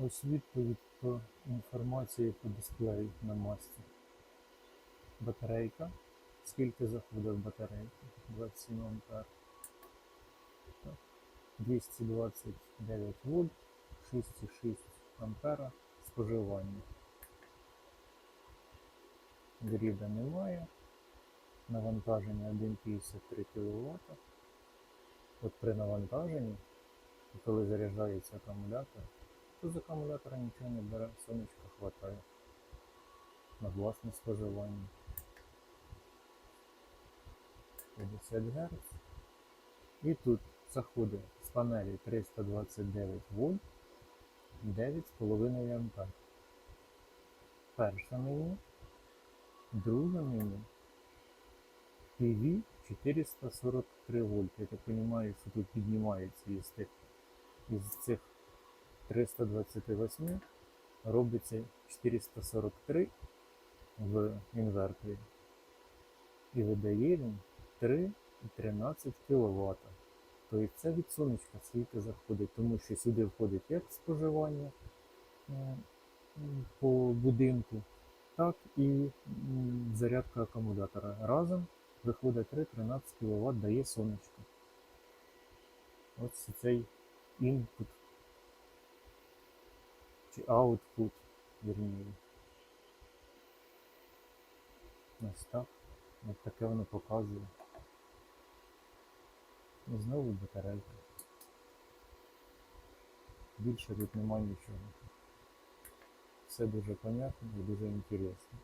Ось відповідь по інформації по дисплею на масці. Батарейка. Скільки заходить в батарейку? 27 ампер. Так. 229 вольт, 6,6 ампера споживання. Гріда немає. Навантаження 1,53 кВт. От при навантаженні, коли заряджається акумулятор, з акумулятора нічого не бере, сонечка хватає на власне споживання. 50 Гц. І тут заходить з панелі 329 вольт 9,5 А. Перше меню, друге меню PV 443 вольт. Я так розумію, що тут піднімається із тих із цих 328 робиться 443 в інверторі. І видає він 3,13 кВт. Тобто це від сонечка скільки заходить, тому що сюди входить як споживання е, по будинку, так і зарядка акумулятора. Разом виходить 3,13 кВт дає сонечко. Ось цей інпут чи output, вірніше. Ось так. Ось таке воно показує. І знову батарейка. Більше тут немає нічого. Все дуже понятно і дуже інтересно.